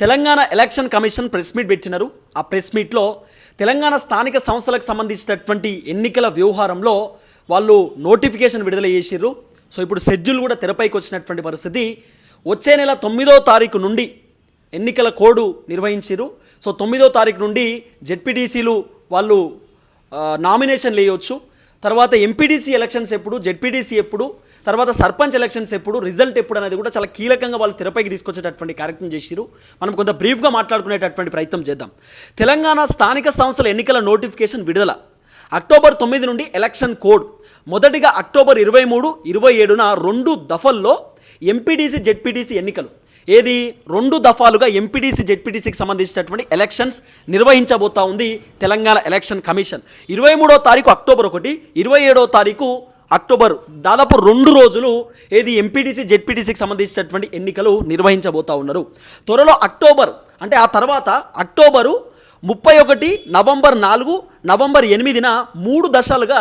Telangana election commission press meet పెట్టినారు. ఆ press మీట్లో తెలంగాణ స్థానిక సంస్థలకు సంబంధించినటువంటి ఎన్నికల వ్యవహారంలో వాళ్ళు నోటిఫికేషన్ విడుదల చేసిర్రు. సో ఇప్పుడు షెడ్యూల్ కూడా తెరపైకి వచ్చినటువంటి పరిస్థితి. వచ్చే నెల తొమ్మిదో తారీఖు నుండి ఎన్నికల కోడ్ నిర్వహించారు సో తొమ్మిదో తారీఖు నుండి జెడ్పీటీసీలు వాళ్ళు నామినేషన్లు వేయవచ్చు తర్వాత ఎంపీడీసీ ఎలక్షన్స్ ఎప్పుడు జెడ్పీటీసీ ఎప్పుడు తర్వాత సర్పంచ్ ఎలక్షన్స్ ఎప్పుడు రిజల్ట్ ఎప్పుడు అనేది కూడా చాలా కీలకంగా వాళ్ళు తెరపైకి తీసుకొచ్చేటటువంటి కార్యక్రమం చేసిరు మనం కొంత బ్రీఫ్గా మాట్లాడుకునేటటువంటి ప్రయత్నం చేద్దాం. తెలంగాణ స్థానిక సంస్థల ఎన్నికల నోటిఫికేషన్ విడుదల. అక్టోబర్ తొమ్మిది నుండి ఎలక్షన్ కోడ్ మొదటిగా అక్టోబర్ ఇరవై మూడు ఇరవై ఏడున రెండు దఫల్లో ఎంపీడీసీ జెడ్పీటీసీ ఎన్నికలు. ఏది? రెండు దఫాలుగా ఎంపీడీసీ జెడ్పీటీసీకి సంబంధించినటువంటి ఎలక్షన్స్ నిర్వహించబోతా ఉంది తెలంగాణ ఎలక్షన్ కమిషన్. ఇరవై మూడో తారీఖు అక్టోబర్ ఒకటి ఇరవై ఏడో తారీఖు అక్టోబర్ దాదాపు రెండు రోజులు ఏది? ఎంపీటీసీ జెడ్పీటీసీకి సంబంధించినటువంటి ఎన్నికలు నిర్వహించబోతా ఉన్నారు. త్వరలో అక్టోబర్ అంటే ఆ తర్వాత అక్టోబరు ముప్పై ఒకటి నవంబర్ నాలుగు నవంబర్ ఎనిమిదిన మూడు దశలుగా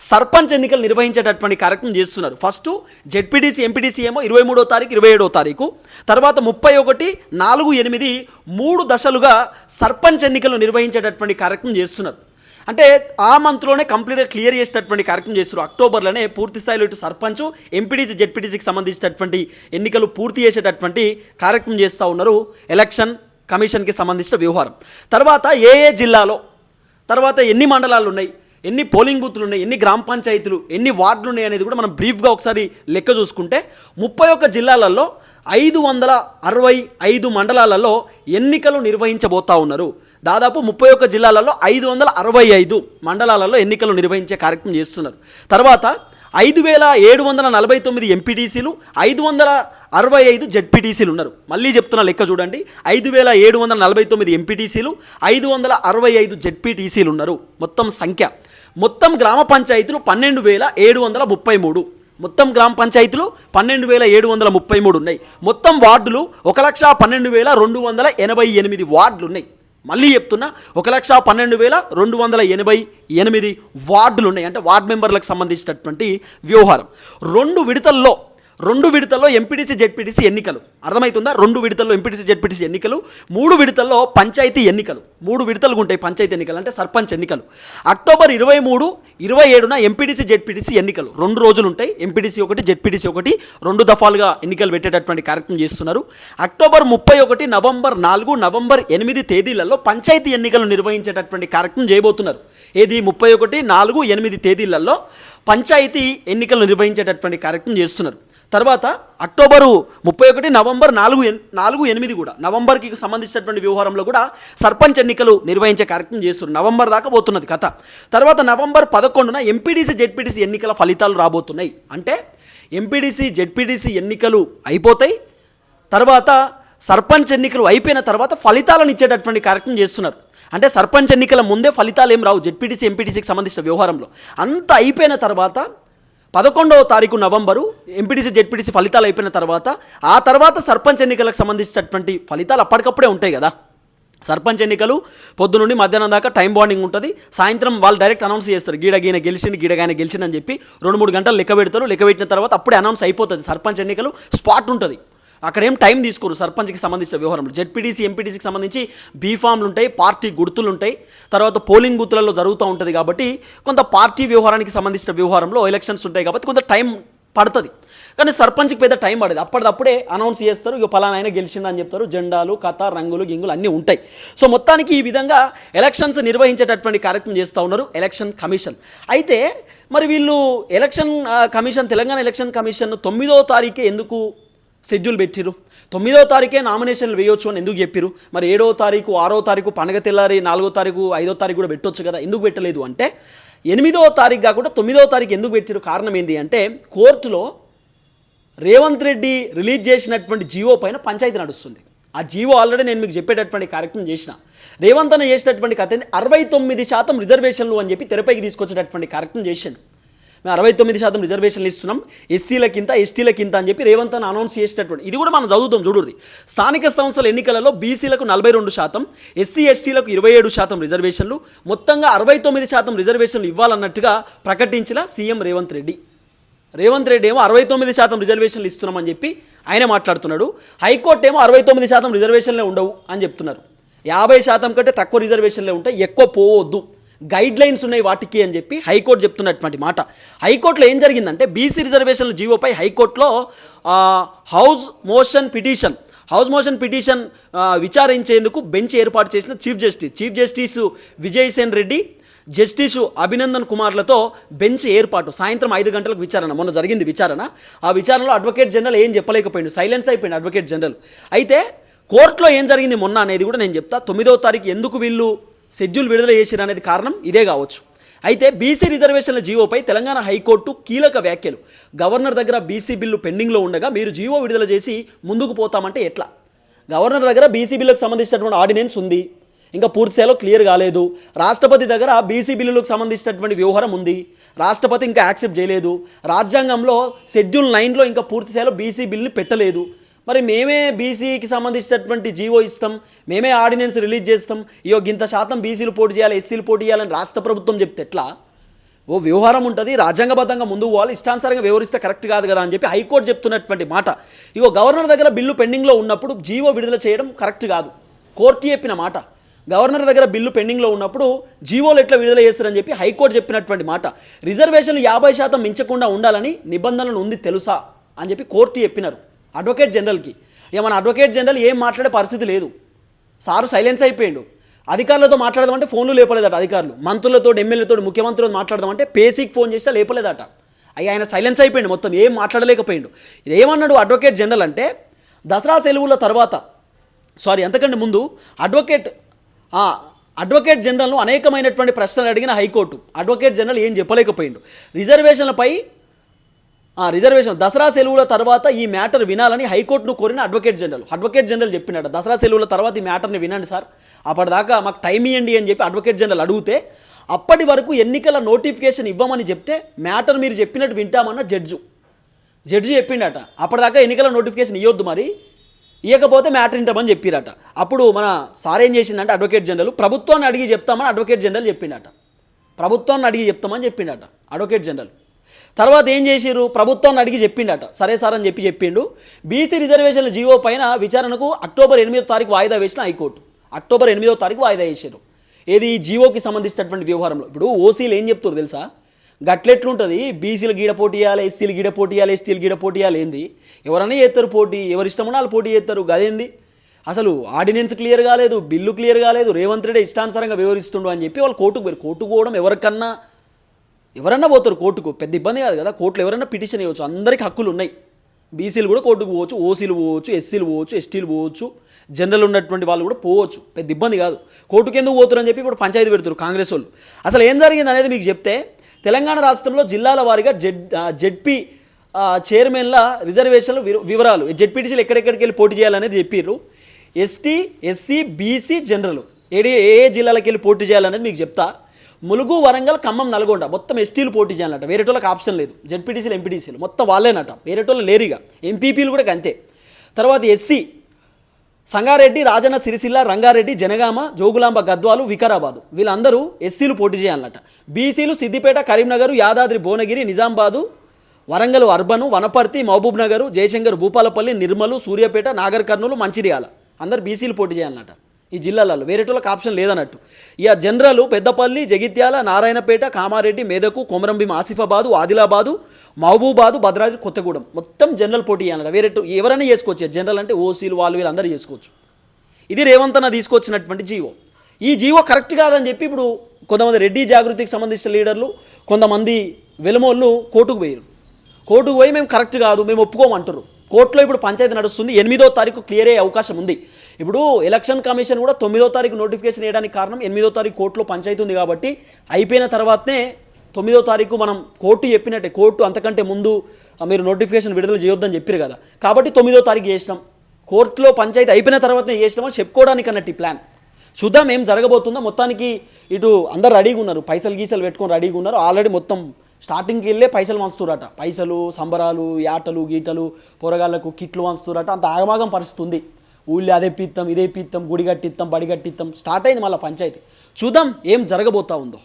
సర్పంచ్ ఎన్నికలు నిర్వహించేటటువంటి కార్యక్రమం చేస్తున్నారు. ఫస్ట్ జెడ్పీటీసీ ఎంపీటీసీ ఏమో ఇరవై మూడో తారీఖు ఇరవై ఏడో తారీఖు. తర్వాత ముప్పై ఒకటి నాలుగు ఎనిమిది మూడు దశలుగా సర్పంచ్ ఎన్నికలు నిర్వహించేటటువంటి కార్యక్రమం చేస్తున్నారు. అంటే ఆ మంత్లోనే కంప్లీట్గా క్లియర్ చేసేటటువంటి కార్యక్రమం చేస్తారు అక్టోబర్లోనే పూర్తి స్థాయిలో ఇటు సర్పంచ్ ఎంపీటీసీ జెడ్పీటీసీకి సంబంధించినటువంటి ఎన్నికలు పూర్తి చేసేటటువంటి కార్యక్రమం చేస్తూ ఉన్నారు. ఎలక్షన్ కమిషన్కి సంబంధించిన వ్యవహారం. తర్వాత ఏ ఏ జిల్లాలో తర్వాత ఎన్ని మండలాలు ఉన్నాయి ఎన్ని పోలింగ్ బూత్లు ఉన్నాయి ఎన్ని గ్రామ పంచాయతీలు ఎన్ని వార్డులు ఉన్నాయి అనేది కూడా మనం బ్రీఫ్గా ఒకసారి లెక్క చూసుకుంటే ముప్పై ఒక్క జిల్లాలలో ఐదు వందల అరవై ఐదు మండలాలలో ఎన్నికలు నిర్వహించబోతా ఉన్నారు. దాదాపు ముప్పై ఒక్క జిల్లాలలో ఐదు వందల అరవై ఐదు మండలాలలో ఎన్నికలు నిర్వహించే కార్యక్రమం చేస్తున్నారు. తర్వాత ఐదు వేల ఏడు వందల నలభై తొమ్మిది ఎంపీటీసీలు ఐదు వందల అరవై ఐదు జెడ్పీటీసీలు ఉన్నారు. మళ్ళీ చెప్తున్న లెక్క చూడండి. ఐదు వేల ఏడు వందల నలభై తొమ్మిది ఎంపీటీసీలు ఐదు వందల అరవై ఐదు జెడ్పీటీసీలు ఉన్నారు. మొత్తం సంఖ్య. మొత్తం గ్రామ పంచాయతీలు పన్నెండు వేల ఏడు వందల ముప్పై మూడు. మొత్తం గ్రామ పంచాయతీలు పన్నెండు వేల ఏడు వందల ముప్పై మూడు ఉన్నాయి. మొత్తం వార్డులు ఒక లక్ష పన్నెండు వేల రెండు వందల ఎనభై ఎనిమిది వార్డులు ఉన్నాయి. మళ్ళీ చెప్తున్నా ఒక లక్ష పన్నెండు వేల రెండు వందల ఎనభై ఎనిమిది వార్డులు ఉన్నాయి అంటే వార్డు మెంబర్లకు సంబంధించినటువంటి వ్యవహారం. రెండు విడతల్లో రెండు విడతల్లో ఎంపీటీసీ జెడ్పీటీసీ ఎన్నికలు. అర్థమవుతుందా రెండు విడతల్లో ఎంపీటీసీ జెడ్పీటీసీ ఎన్నికలు మూడు విడతల్లో పంచాయతీ ఎన్నికలు. మూడు విడతలు ఉంటాయి పంచాయతీ ఎన్నికలు అంటే సర్పంచ్ ఎన్నికలు. అక్టోబర్ ఇరవై మూడు ఇరవై ఏడున ఎంపీటీసీ జెడ్పీటీసీ ఎన్నికలు. రెండు రోజులు ఉంటాయి. ఎంపీటీసీ ఒకటి జెడ్పీటీసీ ఒకటి రెండు దఫాలుగా ఎన్నికలు పెట్టేటటువంటి కార్యక్రమం చేస్తున్నారు. అక్టోబర్ ముప్పై ఒకటి నవంబర్ నాలుగు నవంబర్ ఎనిమిది తేదీలలో పంచాయతీ ఎన్నికలు నిర్వహించేటటువంటి కార్యక్రమం చేయబోతున్నారు. ఏది? ముప్పై ఒకటి నాలుగు ఎనిమిది తేదీలలో పంచాయతీ ఎన్నికలు నిర్వహించేటటువంటి కార్యక్రమం చేస్తున్నారు. తర్వాత అక్టోబరు ముప్పై ఒకటి నవంబర్ నాలుగు ఎన్- నాలుగు ఎనిమిది కూడా. నవంబర్కి సంబంధించినటువంటి వ్యవహారంలో కూడా సర్పంచ్ ఎన్నికలు నిర్వహించే కార్యక్రమం చేస్తున్నారు. నవంబర్ దాకా పోతున్నది కథ. తర్వాత నవంబర్ పదకొండున ఎంపీడీసీ జెడ్పీటీసీ ఎన్నికల ఫలితాలు రాబోతున్నాయి. అంటే ఎంపీడీసీ జెడ్పీటీసీ ఎన్నికలు అయిపోతాయి. తర్వాత సర్పంచ్ ఎన్నికలు అయిపోయిన తర్వాత ఫలితాలను ఇచ్చేటటువంటి కార్యక్రమం చేస్తున్నారు. అంటే సర్పంచ్ ఎన్నికల ముందే ఫలితాలు ఏం రావు జెడ్పీటీసీ ఎంపీటీసీకి సంబంధించిన వ్యవహారంలో. అంతా అయిపోయిన తర్వాత పదకొండవ తారీఖు నవంబరు ఎంపీటీసీ జెడ్పీటీసీ ఫలితాలు అయిపోయిన తర్వాత ఆ తర్వాత సర్పంచ్ ఎన్నికలకు సంబంధించినటువంటి ఫలితాలు అప్పటికప్పుడే ఉంటాయి కదా. సర్పంచ్ ఎన్నికలు పొద్దు నుండి మధ్యాహ్నం దాకా టైం బాండింగ్ ఉంటుంది. సాయంత్రం వాళ్ళు డైరెక్ట్ అనౌన్స్ చేస్తారు. గీడ గీన గెలిచింది గీడ గెలిచిందని చెప్పి రెండు మూడు గంటలు లెక్క పెడతారు. లెక్క పెట్టిన తర్వాత అప్పుడే అనౌన్స్ అయిపోతుంది. సర్పంచ్ ఎన్నికలు స్పాట్ ఉంటుంది. అక్కడ ఏం టైం తీసుకోరు సర్పంచ్కి సంబంధించిన వ్యవహారంలో. జెడ్పీటీసీ ఎంపీటీసీకి సంబంధించి బీఫామ్లు ఉంటాయి పార్టీ గుర్తులు ఉంటాయి. తర్వాత పోలింగ్ బూత్లలో జరుగుతూ ఉంటుంది కాబట్టి కొంత పార్టీ వ్యవహారానికి సంబంధించిన వ్యవహారంలో ఎలక్షన్స్ ఉంటాయి కాబట్టి కొంత టైం పడుతుంది. కానీ సర్పంచ్కి పెద్ద టైం పడదు. అప్పటిదప్పుడే అనౌన్స్ చేస్తారు ఇక పలానా ఆయన గెలిచిండని చెప్తారు. జెండాలు కథ రంగులు గింగులు అన్నీ ఉంటాయి. సో మొత్తానికి ఈ విధంగా ఎలక్షన్స్ నిర్వహించేటటువంటి కార్యక్రమం చేస్తూ ఉన్నారు ఎలక్షన్ కమిషన్. అయితే మరి వీళ్ళు election commission Telangana election commission తొమ్మిదో తారీఖే ఎందుకు షెడ్యూల్ పెట్టిరు తొమ్మిదో తారీఖే నామినేషన్లు వేయొచ్చు అని ఎందుకు చెప్పిరు మరి ఏడో తారీఖు ఆరో తారీఖు పండగ తెల్లారి నాలుగో తారీఖు ఐదో తారీఖు కూడా పెట్టొచ్చు కదా? ఎందుకు పెట్టలేదు అంటే ఎనిమిదో తారీఖు కాకుండా తొమ్మిదో తారీఖు ఎందుకు పెట్టిరు కారణం ఏంటి అంటే కోర్టులో రేవంత్ రెడ్డి రిలీజ్ చేసినటువంటి జీవో పైన పంచాయతీ నడుస్తుంది. ఆ జీవో ఆల్రెడీ నేను మీకు చెప్పేటటువంటి కార్యక్రమం చేసిన. రేవంత్ అన్న చేసినటువంటి కథ అరవై తొమ్మిది శాతం రిజర్వేషన్లు అని చెప్పి తెరపైకి తీసుకొచ్చేటటువంటి కార్యక్రమం చేశాడు మేము అరవై తొమ్మిది శాతం రిజర్వేషన్లు ఇస్తున్నాం. ఎస్సీలకింత ఎస్టీలకింత అని చెప్పి రేవంత్ అని అనౌన్స్ చేసేటటువంటి ఇది కూడా మనం చదువుతాం చూడుర్రి. స్థానిక సంస్థల ఎన్నికలలో బీసీలకు నలభై రెండు శాతం ఎస్సీ ఎస్టీలకు ఇరవై ఏడు శాతం రిజర్వేషన్లు మొత్తంగా అరవై తొమ్మిది శాతం రిజర్వేషన్లు ఇవ్వాలన్నట్టుగా ప్రకటించిన సీఎం రేవంత్ రెడ్డి. రేవంత్ రెడ్డి ఏమో అరవై తొమ్మిది శాతం రిజర్వేషన్లు ఇస్తున్నామని చెప్పి ఆయన మాట్లాడుతున్నాడు. హైకోర్టు ఏమో అరవై తొమ్మిది శాతం రిజర్వేషన్లే ఉండవు అని చెప్తున్నారు. యాభై శాతం కంటే తక్కువ రిజర్వేషన్లే ఉంటాయి ఎక్కువ పోవద్దు. గైడ్ లైన్స్ ఉన్నాయి వాటికి అని చెప్పి హైకోర్టు చెప్తున్నటువంటి మాట. హైకోర్టులో ఏం జరిగిందంటే బీసీ రిజర్వేషన్ల జీవోపై హైకోర్టులో house motion petition house motion petition విచారించేందుకు bench ఏర్పాటు చేసిన chief justice chief justice Vijaysen Reddy justice Abhinandan కుమార్లతో bench ఏర్పాటు సాయంత్రం ఐదు గంటలకు విచారణ మొన్న జరిగింది విచారణ. ఆ విచారణలో అడ్వకేట్ జనరల్ ఏం చెప్పలేకపోయింది సైలెన్స్ అయిపోయింది అడ్వకేట్ జనరల్. అయితే కోర్టులో ఏం జరిగింది మొన్న అనేది కూడా నేను చెప్తా తొమ్మిదవ తారీఖు ఎందుకు వీళ్ళు షెడ్యూల్ విడుదల చేసిరు అనేది కారణం ఇదే కావచ్చు. అయితే బీసీ రిజర్వేషన్ల జీవోపై తెలంగాణ హైకోర్టు కీలక వ్యాఖ్యలు. గవర్నర్ దగ్గర బీసీ బిల్లు పెండింగ్లో ఉండగా మీరు జీవో విడుదల చేసి ముందుకు పోతామంటే ఎట్లా? గవర్నర్ దగ్గర బీసీ బిల్లుకు సంబంధించినటువంటి ఆర్డినెన్స్ ఉంది. ఇంకా పూర్తి స్థాయిలో క్లియర్ కాలేదు. రాష్ట్రపతి దగ్గర బీసీ బిల్లులకు సంబంధించినటువంటి వ్యవహారం ఉంది. రాష్ట్రపతి ఇంకా యాక్సెప్ట్ చేయలేదు. రాజ్యాంగంలో షెడ్యూల్ నైన్లో ఇంకా పూర్తి స్థాయిలో బీసీ బిల్లుని పెట్టలేదు. మరి మేమే బీసీకి సంబంధించినటువంటి జీవో ఇస్తాం. మేమే ఆర్డినెన్స్ రిలీజ్ చేస్తాం. ఇయో గింత శాతం బీసీలు పోటీ చేయాలి ఎస్సీలు పోటీ చేయాలని రాష్ట్ర ప్రభుత్వం చెప్తే ఎట్లా? ఓ వ్యవహారం ఉంటుంది. రాజ్యాంగబద్ధంగా ముందుకు పోవాలి. ఇష్టానుసారంగా వ్యవహరిస్తే కరెక్ట్ కాదు కదా అని చెప్పి హైకోర్టు చెప్తున్నటువంటి మాట. ఇగో గవర్నర్ దగ్గర బిల్లు పెండింగ్లో ఉన్నప్పుడు జీవో విడుదల చేయడం కరెక్ట్ కాదు. కోర్టు చెప్పిన మాట. గవర్నర్ దగ్గర బిల్లు పెండింగ్లో ఉన్నప్పుడు జీవోలు ఎట్లా విడుదల చేస్తారని చెప్పి హైకోర్టు చెప్పినటువంటి మాట. రిజర్వేషన్లు యాభై శాతం మించకుండా ఉండాలని నిబంధనలు ఉంది తెలుసా అని చెప్పి కోర్టు చెప్పినారు. అడ్వకేట్ జనరల్కి. ఇక మన అడ్వకేట్ జనరల్ ఏం మాట్లాడే పరిస్థితి లేదు. సారు సైలెన్స్ అయిపోయిండు. అధికారులతో మాట్లాడదామంటే ఫోన్లు లేపలేదట అధికారులు. మంత్రులతో ఎమ్మెల్యేతో ముఖ్యమంత్రితో మాట్లాడదామంటే పేసీకి ఫోన్ చేస్తే లేపలేదట. అయ్యి ఆయన సైలెన్స్ అయిపోయిండు మొత్తం ఏం మాట్లాడలేకపోయిండు. ఏమన్నాడు అడ్వకేట్ జనరల్ అంటే దసరా సెలవుల తర్వాత సారీ అంతకంటే ముందు అడ్వకేట్ అడ్వకేట్ జనరల్ను అనేకమైనటువంటి ప్రశ్నలు అడిగిన హైకోర్టు. అడ్వకేట్ జనరల్ ఏం చెప్పలేకపోయిండు. రిజర్వేషన్లపై రిజర్వేషన్. దసరా సెలవుల తర్వాత ఈ మ్యాటర్ వినాలని హైకోర్టును కోరిన అడ్వకేట్ జనరల్. అడ్వకేట్ జనరల్ చెప్పినాడు దసరా సెలవుల తర్వాత ఈ మ్యాటర్ని వినండి సార్. అప్పటిదాకా మాకు టైం ఇవ్వండి అని చెప్పి అడ్వకేట్ జనరల్ అడిగితే అప్పటి వరకు ఎన్నికల నోటిఫికేషన్ ఇవ్వమని చెప్తే మ్యాటర్ మీరు చెప్పినట్టు వింటామన్న జడ్జు. జడ్జి చెప్పిండట అప్పటిదాకా ఎన్నికల నోటిఫికేషన్ ఇవ్వద్దు మరి ఇవ్వకపోతే మ్యాటర్ వింటామని చెప్పిరట. అప్పుడు మన సార్ ఏం చేసిందంటే అడ్వకేట్ జనరల్ ప్రభుత్వాన్ని అడిగి చెప్తామని అడ్వకేట్ జనరల్ చెప్పిండట. ప్రభుత్వాన్ని అడిగి చెప్తామని చెప్పిండట అడ్వకేట్ జనరల్. తర్వాత ఏం చేసిరు ప్రభుత్వాన్ని అడిగి చెప్పిండట. సరే సార్ అని చెప్పి చెప్పిండు. బీసీ రిజర్వేషన్ల జీవో పైన విచారణకు అక్టోబర్ ఎనిమిదో తారీఖు వాయిదా వేసిన హైకోర్టు. అక్టోబర్ ఎనిమిదో తారీఖు వాయిదా వేసారు ఏది జీవోకి సంబంధించినటువంటి వ్యవహారంలో? ఇప్పుడు ఓసీలు ఏం చెప్తారు తెలుసా? గట్లెట్లుంటుంది. బీసీలు గీడ పోటీ ఇవ్వాలి ఎస్సీలు గీడ పోటీ ఇవ్వాలి ఎస్టీలు గీడ పోటీ ఇవ్వాలి ఏంది? ఎవరన్నా చేస్తారు పోటీ ఎవరి ఇష్టం వాళ్ళు పోటీ చేస్తారు. గదేంది? అసలు ఆర్డినెన్స్ క్లియర్ కాలేదు బిల్లు క్లియర్ కాలేదు. రేవంత్ రెడ్డి ఇష్టానుసారంగా వ్యవహరిస్తుండు అని చెప్పి వాళ్ళు కోర్టుకు పోయారు కోర్టుకు పోవడం ఎవరికన్నా ఎవరన్నా పోతారు కోర్టుకు పెద్ద ఇబ్బంది కాదు కదా. కోర్టులో ఎవరైనా పిటిషన్ ఇవ్వచ్చు అందరికీ హక్కులు ఉన్నాయి. బీసీలు కూడా కోర్టుకు పోవచ్చు ఓసీలు పోవచ్చు ఎస్సీలు పోవచ్చు ఎస్టీలు పోవచ్చు జనరల్ ఉన్నటువంటి వాళ్ళు కూడా పోవచ్చు. పెద్ద ఇబ్బంది కాదు. కోర్టుకు ఎందుకు పోతురు అని చెప్పి ఇప్పుడు పంచాయతీ పెడుతురు కాంగ్రెస్ వాళ్ళు. అసలు ఏం జరిగింది అనేది మీకు చెప్తే తెలంగాణ రాష్ట్రంలో జిల్లాల వారీగా జెడ్ ఆ, జెడ్పీ చైర్మన్ల రిజర్వేషన్ల వివరాలు జెడ్పీటీసీలు ఎక్కడెక్కడికి వెళ్ళి పోటీ చేయాలనేది చెప్పిర్రు. ఎస్టీ ఎస్సీ బీసీ జనరల్ ఏడి ఏ ఏ జిల్లాలకు వెళ్ళి పోటీ చేయాలనేది మీకు చెప్తా. ములుగు వరంగల్ ఖమ్మం నల్గొండ. మొత్తం ఎస్టీలు పోటీ చేయాలన్నట. వేరేటోళ్ళకి ఆప్షన్ లేదు. జెడ్పీటీసీలు ఎంపీటీసీలు మొత్తం వాళ్ళేనట. వేరేటోళ్ళు లేరుగా. ఎంపీపీలు కూడా అంతే తర్వాత ఎస్సీ సంగారెడ్డి రాజన్న సిరిసిల్ల రంగారెడ్డి జనగామ జోగులాంబ గద్వాలు వికారాబాదు. వీళ్ళందరూ ఎస్సీలు పోటీ చేయాలన్నట. బీసీలు Siddipet Karimnagar Yadadri Bhuvanagiri Nizamabad Warangal urban Wanaparthy Mahabubnagar Jayashankar Bhupalpally Nirmal Suryapet Nagarkurnool Mancherial. అందరు బీసీలు పోటీ చేయాలన్నట. ఈ జిల్లాలలో. వేరేటోళ్ళకి ఆప్షన్ లేదన్నట్టు. ఇక జనరల్ పెద్దపల్లి జగిత్యాల నారాయణపేట కామారెడ్డి మెదకు కొమరంభీం ఆసిఫాబాదు ఆదిలాబాదు మహబూబాదు భద్రాద్రి కొత్తగూడెం. మొత్తం జనరల్ పోటీ చేయాలన్నట వేరే ఎవరైనా చేసుకోవచ్చు. జనరల్ అంటే ఓసీలు వాళ్ళు వీళ్ళు అందరూ చేసుకోవచ్చు. ఇది రేవంత్ అన్న తీసుకొచ్చినటువంటి జీవో. ఈ జీవో కరెక్ట్ కాదని చెప్పి ఇప్పుడు కొంతమంది రెడ్డి జాగృతికి సంబంధించిన లీడర్లు కొంతమంది వెలుమోళ్ళు కోర్టుకు పోయారు కోర్టుకు పోయి మేము కరెక్ట్ కాదు మేము ఒప్పుకోమంటారు కోర్టులో ఇప్పుడు పంచాయతీ నడుస్తుంది. ఎనిమిదో తారీఖు క్లియర్ అయ్యే అవకాశం ఉంది. ఇప్పుడు ఎలక్షన్ కమిషన్ కూడా తొమ్మిదో తారీఖు నోటిఫికేషన్ వేయడానికి కారణం ఎనిమిదో తారీఖు కోర్టులో పంచాయతీ ఉంది కాబట్టి అయిపోయిన తర్వాతనే తొమ్మిదో తారీఖు మనం కోర్టు చెప్పినట్టే కోర్టు అంతకంటే ముందు మీరు నోటిఫికేషన్ విడుదల చేయొద్దని చెప్పారు కదా. కాబట్టి తొమ్మిదో తారీఖు చేసినాం. కోర్టులో పంచాయతీ అయిపోయిన తర్వాతనే చేసినామని చెప్పుకోవడానికి అన్నట్టు ఈ ప్లాన్. చూద్దాం ఏం జరగబోతుందో. మొత్తానికి ఇటు అందరు రెడీగా ఉన్నారు. పైసలు గీసలు పెట్టుకొని రెడీగా ఉన్నారు. ఆల్రెడీ మొత్తం స్టార్టింగ్కి వెళ్ళే పైసలు వంచుతురట పైసలు సంబరాలు యాటలు గీటలు పొరగాళ్ళకు కిట్లు వంచుతురట అంత ఆగమాగం పరిస్థితి ఉంది. ఊళ్ళో అదే పిత్తం ఇదే పిత్తం గుడి కట్టిత్తం బడి కట్టిత్తం. స్టార్ట్ అయింది మళ్ళీ పంచాయతీ. చూద్దాం ఏం జరగబోతా ఉందో.